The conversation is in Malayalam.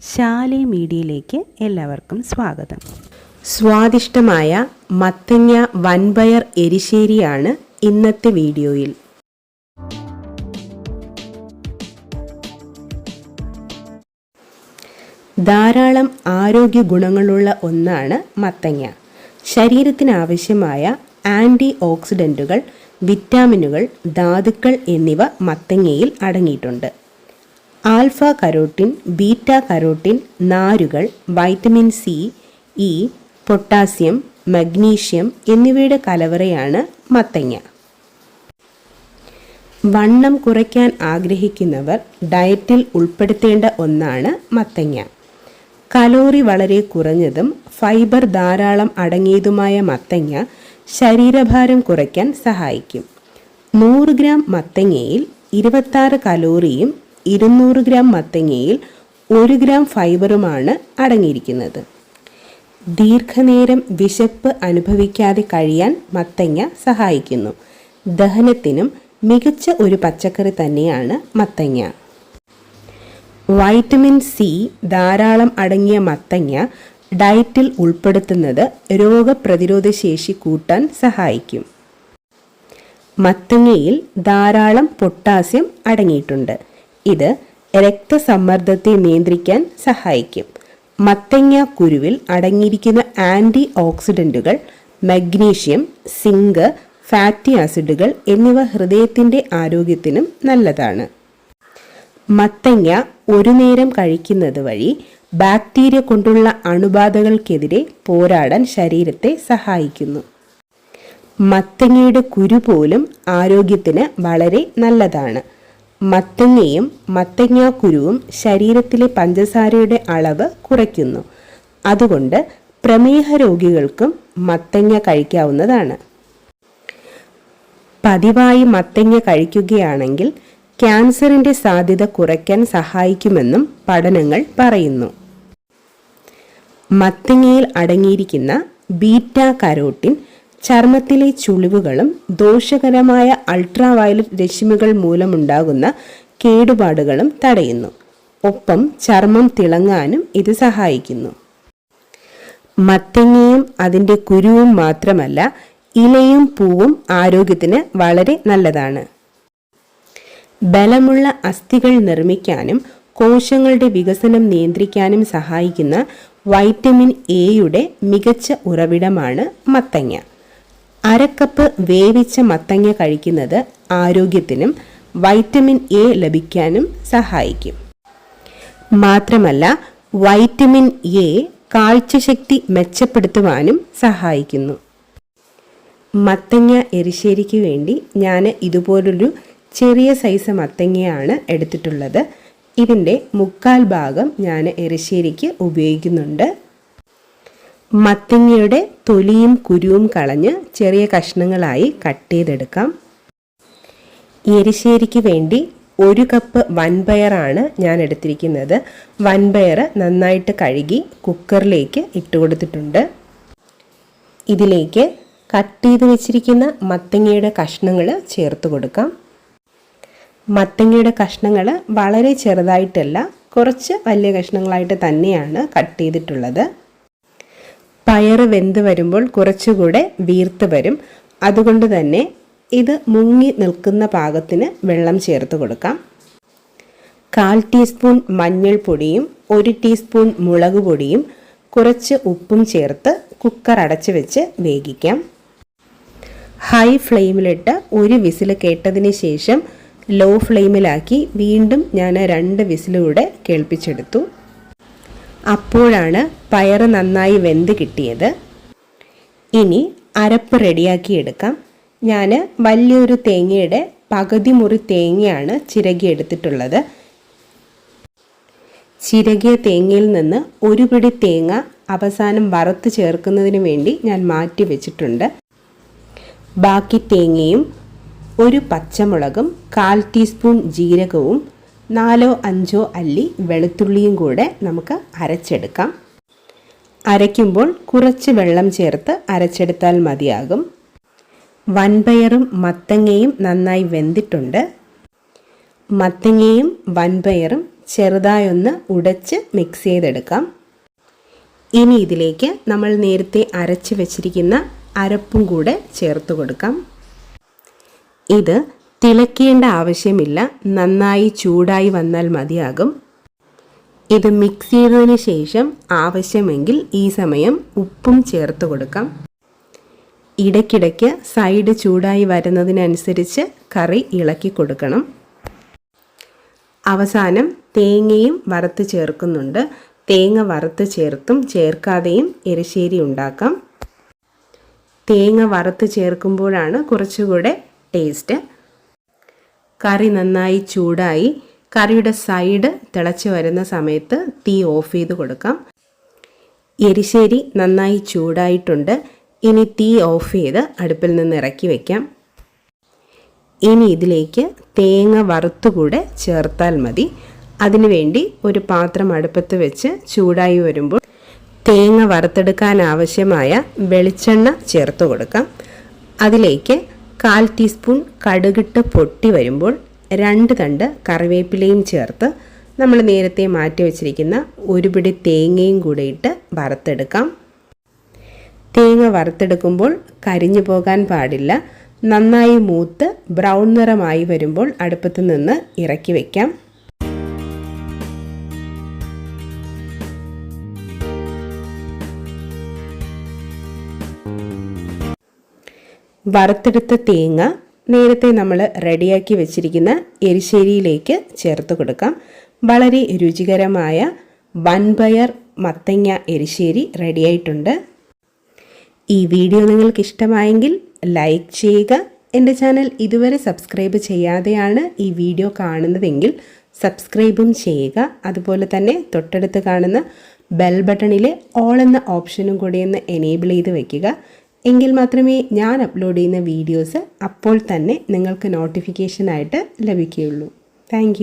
ശാലി മീഡിയയിലേക്ക് എല്ലാവർക്കും സ്വാഗതം. സ്വാദിഷ്ടമായ മത്തങ്ങ വൻപയർ എരിശ്ശേരിയാണ് ഇന്നത്തെ വീഡിയോയിൽ. ധാരാളം ആരോഗ്യ ഗുണങ്ങളുള്ള ഒന്നാണ് മത്തങ്ങ. ശരീരത്തിന് ആവശ്യമായ ആന്റി ഓക്സിഡന്റുകൾ വിറ്റാമിനുകൾ ധാതുക്കൾ എന്നിവ മത്തങ്ങയിൽ അടങ്ങിയിട്ടുണ്ട്. ആൽഫ കരോട്ടിൻ ബീറ്റ കരോട്ടിൻ നാരുകൾ vitamin C E potassium magnesium എന്നിവയുടെ കലവറയാണ് മത്തങ്ങ. വണ്ണം കുറയ്ക്കാൻ ആഗ്രഹിക്കുന്നവർ ഡയറ്റിൽ ഉൾപ്പെടുത്തേണ്ട ഒന്നാണ് മത്തങ്ങ. കലോറി വളരെ കുറഞ്ഞതും ഫൈബർ ധാരാളം അടങ്ങിയതുമായ മത്തങ്ങ ശരീരഭാരം കുറയ്ക്കാൻ സഹായിക്കും. നൂറ് ഗ്രാം മത്തങ്ങയിൽ ഇരുപത്താറ് കലോറിയും ഇരുന്നൂറ് ഗ്രാം മത്തങ്ങയിൽ ഒരു ഗ്രാം ഫൈബറുമാണ് അടങ്ങിയിരിക്കുന്നത്. ദീർഘനേരം വിശപ്പ് അനുഭവിക്കാതെ കഴിയാൻ മത്തങ്ങ സഹായിക്കുന്നു. ദഹനത്തിനും മികച്ച ഒരു പച്ചക്കറി തന്നെയാണ് മത്തങ്ങ. വൈറ്റമിൻ സി ധാരാളം അടങ്ങിയ മത്തങ്ങ ഡയറ്റിൽ ഉൾപ്പെടുത്തുന്നത് രോഗപ്രതിരോധ ശേഷി കൂട്ടാൻ സഹായിക്കും. മത്തങ്ങയിൽ ധാരാളം പൊട്ടാസ്യം അടങ്ങിയിട്ടുണ്ട്. ഇത് രക്തസമ്മർദ്ദത്തെ നിയന്ത്രിക്കാൻ സഹായിക്കും. മത്തങ്ങ കുരുവിൽ അടങ്ങിയിരിക്കുന്ന ആന്റി ഓക്സിഡന്റുകൾ മഗ്നീഷ്യം സിങ്ക് ഫാറ്റി ആസിഡുകൾ എന്നിവ ഹൃദയത്തിന്റെ ആരോഗ്യത്തിനും നല്ലതാണ്. മത്തങ്ങ ഒരു നേരം കഴിക്കുന്നത് വഴി ബാക്ടീരിയ കൊണ്ടുള്ള അണുബാധകൾക്കെതിരെ പോരാടാൻ ശരീരത്തെ സഹായിക്കുന്നു. മത്തങ്ങയുടെ കുരു പോലും ആരോഗ്യത്തിന് വളരെ നല്ലതാണ്. മത്തങ്ങയും മത്തങ്ങാക്കുരുവും കുരുവും ശരീരത്തിലെ പഞ്ചസാരയുടെ അളവ് കുറയ്ക്കുന്നു. അതുകൊണ്ട് പ്രമേഹ രോഗികൾക്കും മത്തങ്ങ കഴിക്കാവുന്നതാണ്. പതിവായി മത്തങ്ങ കഴിക്കുകയാണെങ്കിൽ ക്യാൻസറിന്റെ സാധ്യത കുറയ്ക്കാൻ സഹായിക്കുമെന്നും പഠനങ്ങൾ പറയുന്നു. മത്തങ്ങയിൽ അടങ്ങിയിരിക്കുന്ന ബീറ്റ കരോട്ടിൻ ചർമ്മത്തിലെ ചുളിവുകളും ദോഷകരമായ അൾട്രാ വയലറ്റ് രശ്മികൾ മൂലമുണ്ടാകുന്ന കേടുപാടുകളും തടയുന്നു. ഒപ്പം ചർമ്മം തിളങ്ങാനും ഇത് സഹായിക്കുന്നു. മത്തങ്ങയും അതിന്റെ കുരുവും മാത്രമല്ല ഇലയും പൂവും ആരോഗ്യത്തിന് വളരെ നല്ലതാണ്. ബലമുള്ള അസ്ഥികൾ നിർമ്മിക്കാനും കോശങ്ങളുടെ വികസനം നിയന്ത്രിക്കാനും സഹായിക്കുന്ന വൈറ്റമിൻ എയുടെ മികച്ച ഉറവിടമാണ് മത്തങ്ങ. അരക്കപ്പ് വേവിച്ച മത്തങ്ങ കഴിക്കുന്നത് ആരോഗ്യത്തിനും വൈറ്റമിൻ എ ലഭിക്കാനും സഹായിക്കും. മാത്രമല്ല വൈറ്റമിൻ എ കാഴ്ചശക്തി മെച്ചപ്പെടുത്തുവാനും സഹായിക്കുന്നു. മത്തങ്ങ എരിശ്ശേരിക്ക് വേണ്ടി ഞാൻ ഇതുപോലൊരു ചെറിയ സൈസ് മത്തങ്ങയാണ് എടുത്തിട്ടുള്ളത്. ഇതിന്റെ മുക്കാൽ ഭാഗം ഞാൻ എരിശ്ശേരിക്ക് ഉപയോഗിക്കുന്നുണ്ട്. മത്തങ്ങയുടെ തൊലിയും കുരുവും കളഞ്ഞ് ചെറിയ കഷ്ണങ്ങളായി കട്ട് ചെയ്തെടുക്കാം. എരിശ്ശേരിക്ക് വേണ്ടി ഒരു കപ്പ് വൻപയറാണ് ഞാൻ എടുത്തിരിക്കുന്നത്. വൻപയർ നന്നായിട്ട് കഴുകി കുക്കറിലേക്ക് ഇട്ട് കൊടുത്തിട്ടുണ്ട്. ഇതിലേക്ക് കട്ട് ചെയ്ത് വെച്ചിരിക്കുന്ന മത്തങ്ങയുടെ കഷ്ണങ്ങൾ ചേർത്ത് കൊടുക്കാം. മത്തങ്ങയുടെ കഷ്ണങ്ങൾ വളരെ ചെറുതായിട്ടല്ല കുറച്ച് വലിയ കഷ്ണങ്ങളായിട്ട് തന്നെയാണ് കട്ട് ചെയ്തിട്ടുള്ളത്. പയറ് വെന്ത് വരുമ്പോൾ കുറച്ചുകൂടെ വീർത്ത് വരും. അതുകൊണ്ട് തന്നെ ഇത് മുങ്ങി നിൽക്കുന്ന പാകത്തിന് വെള്ളം ചേർത്ത് കൊടുക്കാം. കാൽ ടീസ്പൂൺ മഞ്ഞൾപ്പൊടിയും ഒരു ടീസ്പൂൺ മുളക് പൊടിയും കുറച്ച് ഉപ്പും ചേർത്ത് കുക്കർ അടച്ചു വെച്ച് വേവിക്കാം. ഹൈ ഫ്ലെയിമിലിട്ട് ഒരു വിസിൽ കേട്ടതിന് ശേഷം ലോ ഫ്ലെയിമിലാക്കി വീണ്ടും ഞാൻ രണ്ട് വിസിലൂടെ കേൾപ്പിച്ചെടുത്തു. അപ്പോഴാണ് പയറ് നന്നായി വെന്ത് കിട്ടിയത്. ഇനി അരപ്പ് റെഡിയാക്കി എടുക്കാം. ഞാൻ വലിയൊരു തേങ്ങയുടെ പകുതി മുറി തേങ്ങയാണ് ചിരകി എടുത്തിട്ടുള്ളത്. ചിരകിയ തേങ്ങയിൽ നിന്ന് ഒരു പിടി തേങ്ങ അവസാനം വറുത്ത് ചേർക്കുന്നതിന് വേണ്ടി ഞാൻ മാറ്റി വെച്ചിട്ടുണ്ട്. ബാക്കി തേങ്ങയും ഒരു പച്ചമുളകും കാൽ ടീസ്പൂൺ ജീരകവും നാലോ അഞ്ചോ അല്ലി വെളുത്തുള്ളിയും കൂടെ നമുക്ക് അരച്ചെടുക്കാം. അരയ്ക്കുമ്പോൾ കുറച്ച് വെള്ളം ചേർത്ത് അരച്ചെടുത്താൽ മതിയാകും. വൻപയറും മത്തങ്ങയും നന്നായി വെന്തിട്ടുണ്ട്. മത്തങ്ങയും വൻപയറും ചെറുതായൊന്ന് ഉടച്ച് മിക്സ് ചെയ്തെടുക്കാം. ഇനി ഇതിലേക്ക് നമ്മൾ നേരത്തെ അരച്ച് വെച്ചിരിക്കുന്ന അരപ്പും കൂടെ ചേർത്ത് കൊടുക്കാം. ഇത് തിളയ്ക്കേണ്ട ആവശ്യമില്ല. നന്നായി ചൂടായി വന്നാൽ മതിയാകും. ഇത് മിക്സ് ചെയ്തതിന് ശേഷം ആവശ്യമെങ്കിൽ ഈ സമയം ഉപ്പും ചേർത്ത് കൊടുക്കാം. ഇടയ്ക്കിടയ്ക്ക് സൈഡ് ചൂടായി വരുന്നതിനനുസരിച്ച് കറി ഇളക്കി കൊടുക്കണം. അവസാനം തേങ്ങയും വറുത്ത് ചേർക്കുന്നുണ്ട്. തേങ്ങ വറുത്ത് ചേർത്തും ചേർക്കാതെയും എരിശ്ശേരി ഉണ്ടാക്കാം. തേങ്ങ വറുത്ത് ചേർക്കുമ്പോഴാണ് കുറച്ചുകൂടെ ടേസ്റ്റ് കറി നന്നായി ചൂടായി കറിയുടെ സൈഡ് തിളച്ച് വരുന്ന സമയത്ത് തീ ഓഫ് ചെയ്ത് കൊടുക്കാം. എരിശ്ശേരി നന്നായി ചൂടായിട്ടുണ്ട്. ഇനി തീ ഓഫ് ചെയ്ത് അടുപ്പിൽ നിന്ന് ഇറക്കി വയ്ക്കാം ഇനി ഇതിലേക്ക് തേങ്ങ വറുത്തുകൂടെ ചേർത്താൽ മതി. അതിനുവേണ്ടി ഒരു പാത്രം അടുപ്പത്ത് വെച്ച് ചൂടായി വരുമ്പോൾ തേങ്ങ വറുത്തെടുക്കാൻ ആവശ്യമായ വെളിച്ചെണ്ണ ചേർത്ത് കൊടുക്കാം. അതിലേക്ക് കാൽ ടീസ്പൂൺ കടുകിട്ട് പൊട്ടി വരുമ്പോൾ രണ്ട് തണ്ട് കറിവേപ്പിലയും ചേർത്ത് നമ്മൾ നേരത്തെ മാറ്റി വച്ചിരിക്കുന്ന ഒരു പിടി തേങ്ങയും കൂടെ ഇട്ട് വറുത്തെടുക്കാം. തേങ്ങ വറുത്തെടുക്കുമ്പോൾ കരിഞ്ഞു പോകാൻ പാടില്ല. നന്നായി മൂത്ത് ബ്രൗൺ നിറമായി വരുമ്പോൾ അടുപ്പത്ത് നിന്ന് ഇറക്കി വയ്ക്കാം വറുത്തെടുത്ത തേങ്ങ നേരത്തെ നമ്മൾ റെഡിയാക്കി വെച്ചിരിക്കുന്ന എരിശ്ശേരിയിലേക്ക് ചേർത്ത് കൊടുക്കാം. വളരെ രുചികരമായ വൻപയർ മത്തങ്ങ എരിശ്ശേരി റെഡിയായിട്ടുണ്ട് ഈ വീഡിയോ നിങ്ങൾക്ക് ഇഷ്ടമായെങ്കിൽ ലൈക്ക് ചെയ്യുക. എന്റെ ചാനൽ ഇതുവരെ സബ്സ്ക്രൈബ് ചെയ്യാതെയാണ് ഈ വീഡിയോ കാണുന്നതെങ്കിൽ സബ്സ്ക്രൈബും ചെയ്യുക. അതുപോലെ തന്നെ തൊട്ടടുത്ത് കാണുന്ന ബെൽ ബട്ടണിലെ ഓൾ എന്ന ഓപ്ഷനും കൂടി ഒന്ന് എനേബിൾ ചെയ്ത് വയ്ക്കുക എങ്കിൽ മാത്രമേ ഞാൻ അപ്ലോഡ് ചെയ്യുന്ന വീഡിയോസ് അപ്പോൾ തന്നെ നിങ്ങൾക്ക് നോട്ടിഫിക്കേഷനായിട്ട് ലഭിക്കുകയുള്ളൂ. താങ്ക്